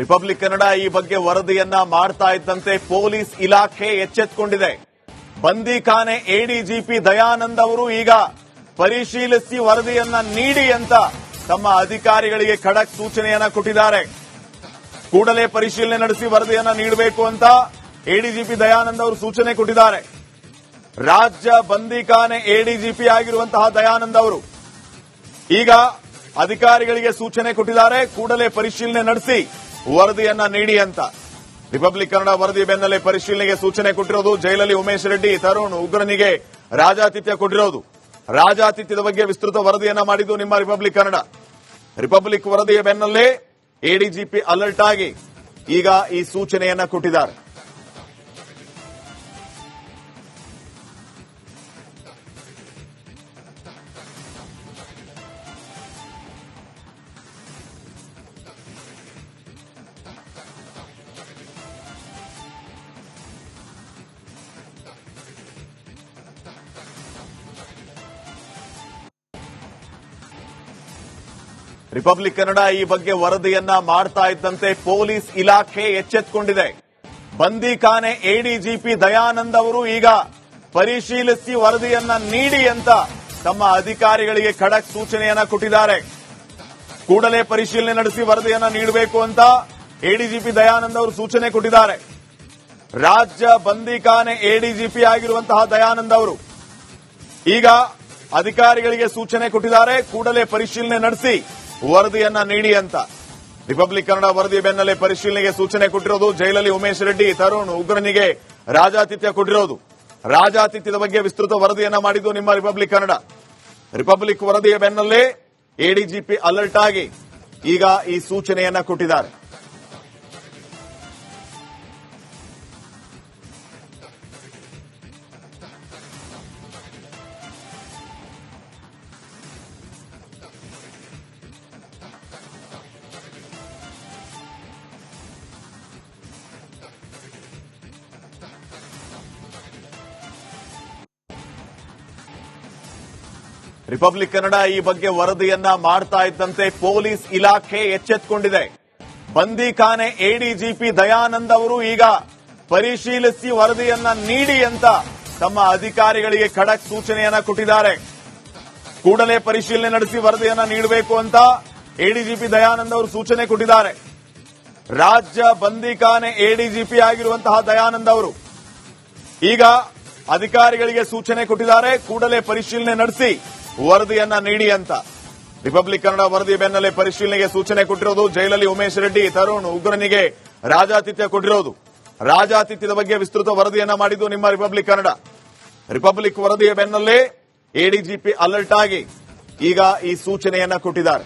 Republic Kannada ಈ ಬಗ್ಗೆ ವರದಿಯನ್ನ ಮಾಡ್ತಾ ಇದ್ದಂತೆ ಪೊಲೀಸ್ ಇಲಾಖೆ ಎಚ್ಚೆತ್ತುಕೊಂಡಿದೆ ಬಂದಿಖಾನೆ ಎಡಿಜಿಪಿ ದಯಾನಂದ್ ಅವರು ಈಗ ಪರಿಶೀಲಿಸಿ ವರದಿಯನ್ನ ನೀಡಿ ಅಂತ ತಮ್ಮ ಅಧಿಕಾರಿಗಳಿಗೆ ಖಡಕ್ ಸೂಚನೆಯನ್ನ ಕೊಟ್ಟಿದ್ದಾರೆ. ಕೂಡಲೇ ಪರಿಶೀಲನೆ ನಡೆಸಿ ವರದಿಯನ್ನ ನೀಡಬೇಕು ಅಂತ ಎಡಿಜಿಪಿ ದಯಾನಂದ್ ಅವರು ಸೂಚನೆ ಕೊಟ್ಟಿದ್ದಾರೆ. ರಾಜ್ಯ ಬಂದಿಖಾನೆ ಎಡಿಜಿಪಿ ಆಗಿರುವಂತಹ ದಯಾನಂದ್ ಅವರು ಈಗ ಅಧಿಕಾರಿಗಳಿಗೆ ಸೂಚನೆ ಕೊಟ್ಟಿದ್ದಾರೆ. ಕೂಡಲೇ ಪರಿಶೀಲನೆ ನಡೆಸಿ ವರದಿಯನ್ನ ನೀಡಿ ಅಂತ. ರಿಪಬ್ಲಿಕ್ ಕನ್ನಡ ವರದಿ ಬೆನ್ನಲ್ಲೇ ಪರಿಶೀಲನೆಗೆ ಸೂಚನೆ ಕೊಟ್ಟಿರೋದು ಜೈಲಲ್ಲಿ ಉಮೇಶ್ ರೆಡ್ಡಿ, ತರುಣ್ ಉಗ್ರನಿಗೆ ರಾಜಾತಿಥ್ಯ ಕೊಟ್ಟಿರೋದು. ರಾಜಾತಿಥ್ಯದ ಬಗ್ಗೆ ವಿಸ್ತೃತ ವರದಿಯನ್ನ ಮಾಡಿದ್ದು ನಿಮ್ಮ ರಿಪಬ್ಲಿಕ್ ಕನ್ನಡ ರಿಪಬ್ಲಿಕ್ ವರದಿಯ ಬೆನ್ನಲ್ಲೇ ಎಡಿಜಿಪಿ ಅಲರ್ಟ್ ಆಗಿ ಈಗ ಈ ಸೂಚನೆಯನ್ನ ಕೊಟ್ಟಿದ್ದಾರೆ. ರಿಪಬ್ಲಿಕ್ ಕನ್ನಡ ಈ ಬಗ್ಗೆ ವರದಿಯನ್ನ ಮಾಡ್ತಾ ಇದ್ದಂತೆ ಪೊಲೀಸ್ ಇಲಾಖೆ ಎಚ್ಚೆತ್ತುಕೊಂಡಿದೆ ಬಂದಿಖಾನೆ ಎಡಿಜಿಪಿ ದಯಾನಂದ್ ಅವರು ಈಗ ಪರಿಶೀಲಿಸಿ ವರದಿಯನ್ನ ನೀಡಿ ಅಂತ ತಮ್ಮ ಅಧಿಕಾರಿಗಳಿಗೆ ಖಡಕ್ ಸೂಚನೆಯನ್ನ ಕೊಟ್ಟಿದ್ದಾರೆ. ಕೂಡಲೇ ಪರಿಶೀಲನೆ ನಡೆಸಿ ವರದಿಯನ್ನ ನೀಡಬೇಕು ಅಂತ ಎಡಿಜಿಪಿ ದಯಾನಂದ್ ಅವರು ಸೂಚನೆ ಕೊಟ್ಟಿದ್ದಾರೆ. ರಾಜ್ಯ ಬಂದಿಖಾನೆ ಎಡಿಜಿಪಿ ಆಗಿರುವಂತಹ ದಯಾನಂದ್ ಅವರು ಈಗ ಅಧಿಕಾರಿಗಳಿಗೆ ಸೂಚನೆ ಕೊಟ್ಟಿದ್ದಾರೆ. ಕೂಡಲೇ ಪರಿಶೀಲನೆ ನಡೆಸಿ ವರದಿಯನ್ನ ನೀಡಿ ಅಂತ. ರಿಪಬ್ಲಿಕ್ ಕನ್ನಡ ವರದಿ ಬೆನ್ನಲ್ಲೇ ಪರಿಶೀಲನೆಗೆ ಸೂಚನೆ ಕೊಟ್ಟಿರೋದು ಜೈಲಲ್ಲಿ ಉಮೇಶ್ ರೆಡ್ಡಿ, ತರುಣ್ ಉಗ್ರನಿಗೆ ರಾಜಾತಿಥ್ಯ ಕೊಟ್ಟಿರೋದು. ರಾಜಾತಿಥ್ಯದ ಬಗ್ಗೆ ವಿಸ್ತೃತ ವರದಿಯನ್ನ ಮಾಡಿದ್ದು ನಿಮ್ಮ ರಿಪಬ್ಲಿಕ್ ಕನ್ನಡ ರಿಪಬ್ಲಿಕ್ ವರದಿಯ ಬೆನ್ನಲ್ಲೇ ಎಡಿಜಿಪಿ ಅಲರ್ಟ್ ಆಗಿ ಈಗ ಈ ಸೂಚನೆಯನ್ನ ಕೊಟ್ಟಿದ್ದಾರೆ. ರಿಪಬ್ಲಿಕ್ ಕನ್ನಡ ಈ ಬಗ್ಗೆ ವರದಿಯನ್ನ ಮಾಡ್ತಾ ಇದ್ದಂತೆ ಪೊಲೀಸ್ ಇಲಾಖೆ ಎಚ್ಚೆತ್ತುಕೊಂಡಿದೆ ಬಂದಿಖಾನೆ ಎಡಿಜಿಪಿ ದಯಾನಂದ್ ಅವರು ಈಗ ಪರಿಶೀಲಿಸಿ ವರದಿಯನ್ನ ನೀಡಿ ಅಂತ ತಮ್ಮ ಅಧಿಕಾರಿಗಳಿಗೆ ಖಡಕ್ ಸೂಚನೆಯನ್ನ ಕೊಟ್ಟಿದ್ದಾರೆ. ಕೂಡಲೇ ಪರಿಶೀಲನೆ ನಡೆಸಿ ವರದಿಯನ್ನ ನೀಡಬೇಕು ಅಂತ ಎಡಿಜಿಪಿ ದಯಾನಂದ ಅವರು ಸೂಚನೆ ಕೊಟ್ಟಿದ್ದಾರೆ. ರಾಜ್ಯ ಬಂದಿಖಾನೆ ಎಡಿಜಿಪಿ ಆಗಿರುವಂತಹ ದಯಾನಂದ್ ಅವರು ಈಗ ಅಧಿಕಾರಿಗಳಿಗೆ ಸೂಚನೆ ಕೊಟ್ಟಿದ್ದಾರೆ. ಕೂಡಲೇ ಪರಿಶೀಲನೆ ನಡೆಸಿ ವರದಿಯನ್ನ ನೀಡಿ ಅಂತ. ರಿಪಬ್ಲಿಕ್ ಕನ್ನಡ ವರದಿ ಬೆನ್ನಲ್ಲೇ ಪರಿಶೀಲನೆಗೆ ಸೂಚನೆ ಕೊಟ್ಟಿರೋದು ಜೈಲಲ್ಲಿ ಉಮೇಶ್ ರೆಡ್ಡಿ, ತರುಣ್ ಉಗ್ರನಿಗೆ ರಾಜಾತಿಥ್ಯ ಕೊಟ್ಟಿರೋದು. ರಾಜಾತಿಥ್ಯದ ಬಗ್ಗೆ ವಿಸ್ತೃತ ವರದಿಯನ್ನ ಮಾಡಿದ್ದು ನಿಮ್ಮ ರಿಪಬ್ಲಿಕ್ ಕನ್ನಡ ರಿಪಬ್ಲಿಕ್ ವರದಿಯ ಬೆನ್ನಲ್ಲೇ ಎಡಿಜಿಪಿ ಅಲರ್ಟ್ ಆಗಿ ಈಗ ಈ ಸೂಚನೆಯನ್ನ ಕೊಟ್ಟಿದ್ದಾರೆ.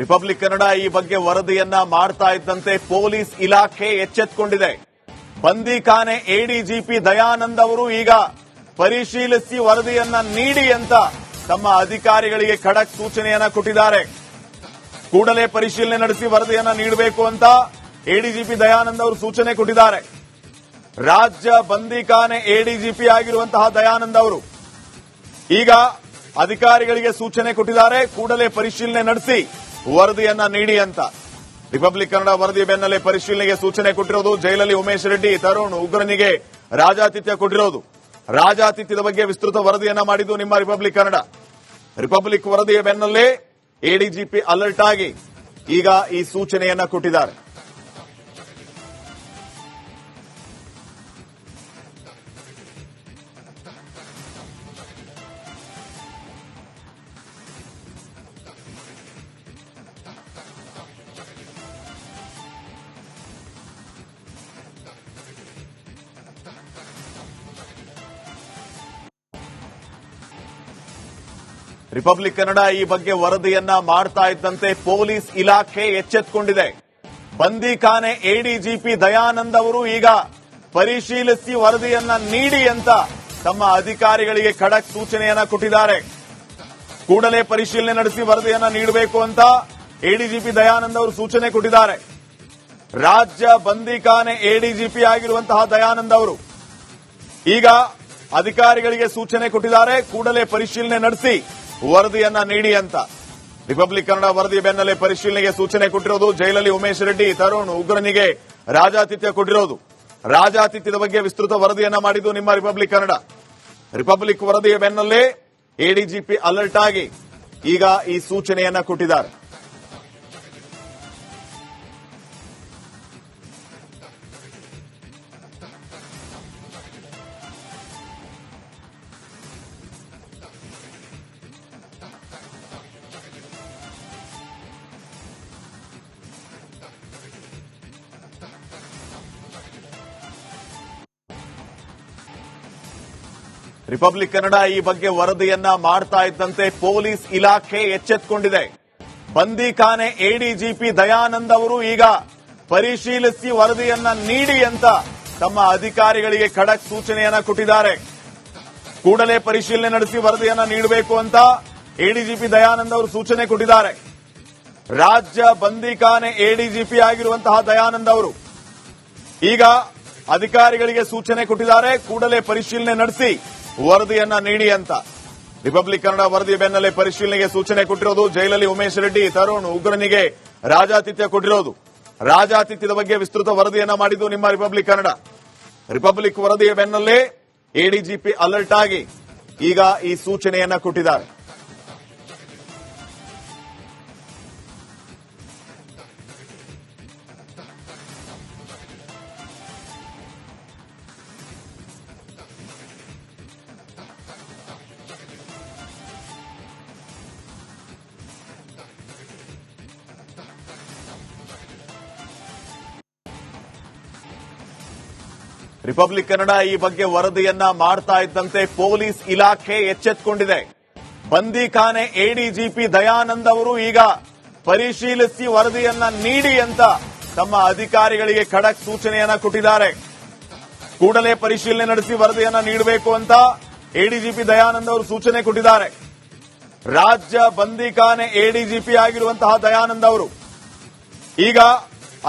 ರಿಪಬ್ಲಿಕ್ ಕನ್ನಡ ಈ ಬಗ್ಗೆ ವರದಿಯನ್ನ ಮಾಡ್ತಾ ಇದ್ದಂತೆ ಪೊಲೀಸ್ ಇಲಾಖೆ ಎಚ್ಚೆತ್ತುಕೊಂಡಿದೆ ಬಂದಿಖಾನೆ ಎಡಿಜಿಪಿ ದಯಾನಂದ್ ಅವರು ಈಗ ಪರಿಶೀಲಿಸಿ ವರದಿಯನ್ನ ನೀಡಿ ಅಂತ ತಮ್ಮ ಅಧಿಕಾರಿಗಳಿಗೆ ಖಡಕ್ ಸೂಚನೆಯನ್ನ ಕೊಟ್ಟಿದ್ದಾರೆ. ಕೂಡಲೇ ಪರಿಶೀಲನೆ ನಡೆಸಿ ವರದಿಯನ್ನ ನೀಡಬೇಕು ಅಂತ ಎಡಿಜಿಪಿ ದಯಾನಂದ್ ಅವರು ಸೂಚನೆ ಕೊಟ್ಟಿದ್ದಾರೆ. ರಾಜ್ಯ ಬಂದಿಖಾನೆ ಎಡಿಜಿಪಿ ಆಗಿರುವಂತಹ ದಯಾನಂದ್ ಅವರು ಈಗ ಅಧಿಕಾರಿಗಳಿಗೆ ಸೂಚನೆ ಕೊಟ್ಟಿದ್ದಾರೆ. ಕೂಡಲೇ ಪರಿಶೀಲನೆ ನಡೆಸಿ ವರದಿಯನ್ನ ನೀಡಿ ಅಂತ. ರಿಪಬ್ಲಿಕ್ ಕನ್ನಡ ವರದಿ ಬೆನ್ನಲ್ಲೇ ಪರಿಶೀಲನೆಗೆ ಸೂಚನೆ ಕೊಟ್ಟಿರೋದು ಜೈಲಲ್ಲಿ ಉಮೇಶ್ ರೆಡ್ಡಿ, ತರುಣ್ ಉಗ್ರನಿಗೆ ರಾಜಾತಿಥ್ಯ ಕೊಟ್ಟಿರೋದು. ರಾಜಾತಿಥ್ಯದ ಬಗ್ಗೆ ವಿಸ್ತೃತ ವರದಿಯನ್ನ ಮಾಡಿದ್ದು ನಿಮ್ಮ ರಿಪಬ್ಲಿಕ್ ಕನ್ನಡ. ರಿಪಬ್ಲಿಕ್ ವರದಿಯ ಬೆನ್ನಲ್ಲೇ ಎಡಿಜಿಪಿ ಅಲರ್ಟ್ ಆಗಿ ಈಗ ಈ ಸೂಚನೆಯನ್ನ ಕೊಟ್ಟಿದ್ದಾರೆ. ರಿಪಬ್ಲಿಕ್ ಕನ್ನಡ ಈ ಬಗ್ಗೆ ವರದಿಯನ್ನ ಮಾಡ್ತಾ ಇದ್ದಂತೆ ಪೊಲೀಸ್ ಇಲಾಖೆ ಎಚ್ಚೆತ್ತುಕೊಂಡಿದೆ ಬಂದಿಖಾನೆ ಎಡಿಜಿಪಿ ದಯಾನಂದ ಅವರು ಈಗ ಪರಿಶೀಲಿಸಿ ವರದಿಯನ್ನ ನೀಡಿ ಅಂತ ತಮ್ಮ ಅಧಿಕಾರಿಗಳಿಗೆ ಖಡಕ್ ಸೂಚನೆಯನ್ನ ಕೊಟ್ಟಿದ್ದಾರೆ. ಕೂಡಲೇ ಪರಿಶೀಲನೆ ನಡೆಸಿ ವರದಿಯನ್ನ ನೀಡಬೇಕು ಅಂತ ಎಡಿಜಿಪಿ ದಯಾನಂದ ಅವರು ಸೂಚನೆ ಕೊಟ್ಟಿದ್ದಾರೆ. ರಾಜ್ಯ ಬಂದಿಖಾನೆ ಎಡಿಜಿಪಿ ಆಗಿರುವಂತಹ ದಯಾನಂದ ಅವರು ಈಗ ಅಧಿಕಾರಿಗಳಿಗೆ ಸೂಚನೆ ಕೊಟ್ಟಿದ್ದಾರೆ. ಕೂಡಲೇ ಪರಿಶೀಲನೆ ನಡೆಸಿ ವರದಿಯನ್ನ ನೀಡಿ ಅಂತ. ರಿಪಬ್ಲಿಕ್ ಕನ್ನಡ ವರದಿ ಬೆನ್ನಲ್ಲೇ ಪರಿಶೀಲನೆಗೆ ಸೂಚನೆ ಕೊಟ್ಟಿರೋದು ಜೈಲಲ್ಲಿ ಉಮೇಶ್ ರೆಡ್ಡಿ, ತರುಣ್ ಉಗ್ರನಿಗೆ ರಾಜಾತಿಥ್ಯ ಕೊಟ್ಟಿರೋದು. ರಾಜಾತಿಥ್ಯದ ಬಗ್ಗೆ ವಿಸ್ತೃತ ವರದಿಯನ್ನ ಮಾಡಿದ್ದು ನಿಮ್ಮ ರಿಪಬ್ಲಿಕ್ ಕನ್ನಡ ರಿಪಬ್ಲಿಕ್ ವರದಿಯ ಬೆನ್ನಲ್ಲೇ ಎಡಿಜಿಪಿ ಅಲರ್ಟ್ ಆಗಿ ಈಗ ಈ ಸೂಚನೆಯನ್ನ ಕೊಟ್ಟಿದ್ದಾರೆ. ರಿಪಬ್ಲಿಕ್ ಕನ್ನಡ ಈ ಬಗ್ಗೆ ವರದಿಯನ್ನ ಮಾಡ್ತಾ ಇದ್ದಂತೆ ಪೊಲೀಸ್ ಇಲಾಖೆ ಎಚ್ಚೆತ್ತುಕೊಂಡಿದೆ ಬಂದಿಖಾನೆ ಎಡಿಜಿಪಿ ದಯಾನಂದ್ ಅವರು ಈಗ ಪರಿಶೀಲಿಸಿ ವರದಿಯನ್ನ ನೀಡಿ ಅಂತ ತಮ್ಮ ಅಧಿಕಾರಿಗಳಿಗೆ ಖಡಕ್ ಸೂಚನೆಯನ್ನ ಕೊಟ್ಟಿದ್ದಾರೆ. ಕೂಡಲೇ ಪರಿಶೀಲನೆ ನಡೆಸಿ ವರದಿಯನ್ನ ನೀಡಬೇಕು ಅಂತ ಎಡಿಜಿಪಿ ದಯಾನಂದ್ ಅವರು ಸೂಚನೆ ಕೊಟ್ಟಿದ್ದಾರೆ. ರಾಜ್ಯ ಬಂದಿಖಾನೆ ಎಡಿಜಿಪಿ ಆಗಿರುವಂತಹ ದಯಾನಂದ್ ಅವರು ಈಗ ಅಧಿಕಾರಿಗಳಿಗೆ ಸೂಚನೆ ಕೊಟ್ಟಿದ್ದಾರೆ. ಕೂಡಲೇ ಪರಿಶೀಲನೆ ನಡೆಸಿ ವರದಿಯನ್ನ ನೀಡಿ ಅಂತ. ರಿಪಬ್ಲಿಕ್ ಕನ್ನಡ ವರದಿ ಬೆನ್ನಲ್ಲೇ ಪರಿಶೀಲನೆಗೆ ಸೂಚನೆ ಕೊಟ್ಟಿರೋದು ಜೈಲಲ್ಲಿ ಉಮೇಶ್ ರೆಡ್ಡಿ, ತರುಣ್ ಉಗ್ರನಿಗೆ ರಾಜಾತಿಥ್ಯ ಕೊಟ್ಟಿರೋದು. ರಾಜಾತಿಥ್ಯದ ಬಗ್ಗೆ ವಿಸ್ತೃತ ವರದಿಯನ್ನ ಮಾಡಿದ್ದು ನಿಮ್ಮ ರಿಪಬ್ಲಿಕ್ ಕನ್ನಡ ರಿಪಬ್ಲಿಕ್ ವರದಿಯ ಬೆನ್ನಲ್ಲೇ ಎಡಿಜಿಪಿ ಅಲರ್ಟ್ ಆಗಿ ಈಗ ಈ ಸೂಚನೆಯನ್ನ ಕೊಟ್ಟಿದ್ದಾರೆ. ರಿಪಬ್ಲಿಕ್ ಕನ್ನಡ ಈ ಬಗ್ಗೆ ವರದಿಯನ್ನ ಮಾಡ್ತಾ ಇದ್ದಂತೆ ಪೊಲೀಸ್ ಇಲಾಖೆ ಎಚ್ಚೆತ್ತುಕೊಂಡಿದೆ ಬಂದಿಖಾನೆ ಎಡಿಜಿಪಿ ದಯಾನಂದ್ ಅವರು ಈಗ ಪರಿಶೀಲಿಸಿ ವರದಿಯನ್ನ ನೀಡಿ ಅಂತ ತಮ್ಮ ಅಧಿಕಾರಿಗಳಿಗೆ ಖಡಕ್ ಸೂಚನೆಯನ್ನ ಕೊಟ್ಟಿದ್ದಾರೆ. ಕೂಡಲೇ ಪರಿಶೀಲನೆ ನಡೆಸಿ ವರದಿಯನ್ನ ನೀಡಬೇಕು ಅಂತ ಎಡಿಜಿಪಿ ದಯಾನಂದ್ ಅವರು ಸೂಚನೆ ಕೊಟ್ಟಿದ್ದಾರೆ. ರಾಜ್ಯ ಬಂದಿಖಾನೆ ಎಡಿಜಿಪಿ ಆಗಿರುವಂತಹ ದಯಾನಂದ್ ಅವರು ಈಗ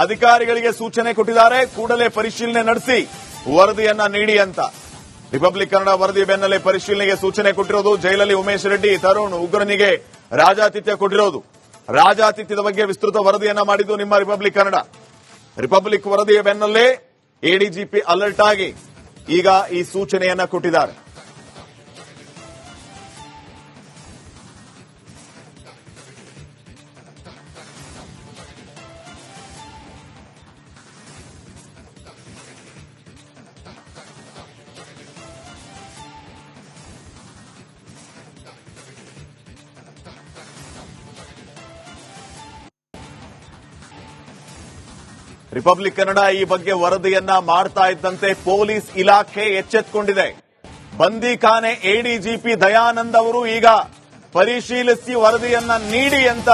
ಅಧಿಕಾರಿಗಳಿಗೆ ಸೂಚನೆ ಕೊಟ್ಟಿದ್ದಾರೆ. ಕೂಡಲೇ ಪರಿಶೀಲನೆ ನಡೆಸಿ ವರದಿಯನ್ನ ನೀಡಿ ಅಂತ. ರಿಪಬ್ಲಿಕ್ ಕನ್ನಡ ವರದಿ ಬೆನ್ನಲ್ಲೇ ಪರಿಶೀಲನೆಗೆ ಸೂಚನೆ ಕೊಟ್ಟಿರೋದು ಜೈಲಲ್ಲಿ ಉಮೇಶ್ ರೆಡ್ಡಿ, ತರುಣ್ ಉಗ್ರನಿಗೆ ರಾಜಾತಿಥ್ಯ ಕೊಟ್ಟಿರೋದು. ರಾಜಾತಿಥ್ಯದ ಬಗ್ಗೆ ವಿಸ್ತೃತ ವರದಿಯನ್ನ ಮಾಡಿದ್ದು ನಿಮ್ಮ ರಿಪಬ್ಲಿಕ್ ಕನ್ನಡ ರಿಪಬ್ಲಿಕ್ ವರದಿಯ ಬೆನ್ನಲ್ಲೇ ಎಡಿಜಿಪಿ ಅಲರ್ಟ್ ಆಗಿ ಈಗ ಈ ಸೂಚನೆಯನ್ನ ಕೊಟ್ಟಿದ್ದಾರೆ. ರಿಪಬ್ಲಿಕ್ ಕನ್ನಡ ಈ ಬಗ್ಗೆ ವರದಿಯನ್ನ ಮಾಡ್ತಾ ಇದ್ದಂತೆ ಪೊಲೀಸ್ ಇಲಾಖೆ ಎಚ್ಚೆತ್ತುಕೊಂಡಿದೆ ಬಂದಿಖಾನೆ ಎಡಿಜಿಪಿ ದಯಾನಂದ್ ಅವರು ಈಗ ಪರಿಶೀಲಿಸಿ ವರದಿಯನ್ನ ನೀಡಿ ಅಂತ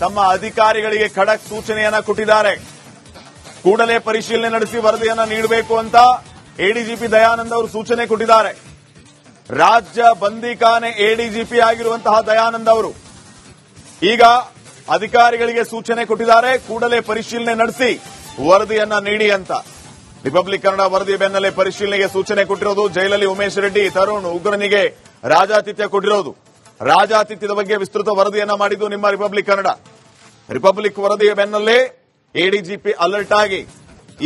ತಮ್ಮ ಅಧಿಕಾರಿಗಳಿಗೆ ಖಡಕ್ ಸೂಚನೆಯನ್ನ ಕೊಟ್ಟಿದ್ದಾರೆ. ಕೂಡಲೇ ಪರಿಶೀಲನೆ ನಡೆಸಿ ವರದಿಯನ್ನ ನೀಡಬೇಕು ಅಂತ ಎಡಿಜಿಪಿ ದಯಾನಂದ್ ಅವರು ಸೂಚನೆ ಕೊಟ್ಟಿದ್ದಾರೆ. ರಾಜ್ಯ ಬಂದಿಖಾನೆ ಎಡಿಜಿಪಿ ಆಗಿರುವಂತಹ ದಯಾನಂದ್ ಅವರು ಈಗ ಅಧಿಕಾರಿಗಳಿಗೆ ಸೂಚನೆ ಕೊಟ್ಟಿದ್ದಾರೆ. ಕೂಡಲೇ ಪರಿಶೀಲನೆ ನಡೆಸಿ ವರದಿಯನ್ನ ನೀಡಿ ಅಂತ. ರಿಪಬ್ಲಿಕ್ ಕನ್ನಡ ವರದಿ ಬೆನ್ನಲ್ಲೇ ಪರಿಶೀಲನೆಗೆ ಸೂಚನೆ ಕೊಟ್ಟಿರೋದು ಜೈಲಲ್ಲಿ ಉಮೇಶ್ ರೆಡ್ಡಿ, ತರುಣ್ ಉಗ್ರನಿಗೆ ರಾಜಾತಿಥ್ಯ ಕೊಟ್ಟಿರೋದು. ರಾಜಾತಿಥ್ಯದ ಬಗ್ಗೆ ವಿಸ್ತೃತ ವರದಿಯನ್ನ ಮಾಡಿದ್ದು ನಿಮ್ಮ ರಿಪಬ್ಲಿಕ್ ಕನ್ನಡ ರಿಪಬ್ಲಿಕ್ ವರದಿಯ ಬೆನ್ನಲ್ಲೇ ಎಡಿಜಿಪಿ ಅಲರ್ಟ್ ಆಗಿ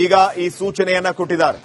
ಈಗ ಈ ಸೂಚನೆಯನ್ನ ಕೊಟ್ಟಿದ್ದಾರೆ.